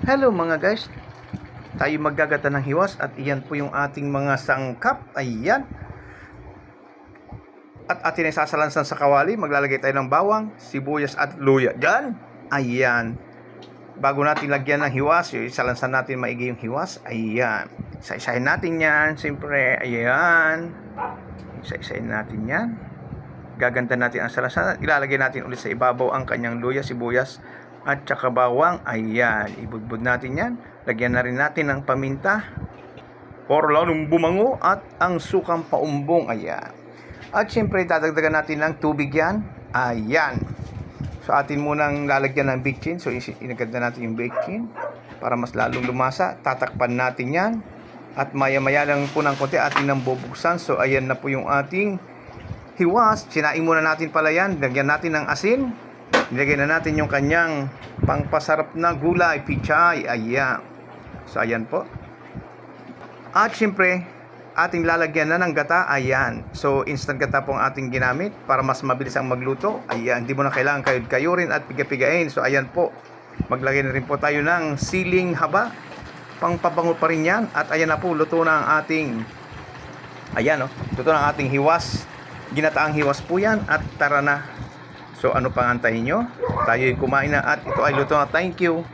Hello mga guys, tayo maggagata ng hiwas at iyan po yung ating mga sangkap. Ayan. At atin ay sasalansan sa kawali, maglalagay tayo ng bawang, sibuyas at luya. Diyan. Ayan. Bago natin lagyan ng hiwas, yung isalansan natin maigi yung hiwas. Ayan. Isa-isahin natin yan, siyempre. Ayan. Isa-isahin natin yan. Gaganda natin ang salansan. Ilalagay natin ulit sa ibabaw ang kanyang luya, sibuyas, at saka bawang. Ayan. Ibudbud natin yan. Lagyan na rin natin ng paminta. Para lalong bumango at ang sukang paumbong. Ayan. At syempre, dadagdagan natin ng tubig yan. Ayan. So, atin munang lalagyan ng bitchin. So, na natin yung bitchin para mas lalong lumasa. Tatakpan natin yan. At maya-maya lang po ng konti atin nang bubuksan. So, ayan na po yung ating hiwas. Sinain muna natin pala yan. Lagyan natin ng asin. Nilagay na natin yung kanyang pangpasarap na gulay, pichay. Ayan. So, ayan po. At syempre, ating lalagyan na ng gata. Ayan. So, instant gata po ang ating ginamit para mas mabilis ang magluto. Ayan. Hindi mo na kailangan kayod-kayurin at pigapigain. So, ayan po. Maglagay na rin po tayo ng siling haba. Pangpabango pa rin yan. At ayan na po, luto na ang ating Ayan, oh. Luto na ang ating hiwas. Ginataang hiwas po yan. At tara na. So, ano pang antayin nyo? Tayo'y kumain na at ito ay luto na. Thank you.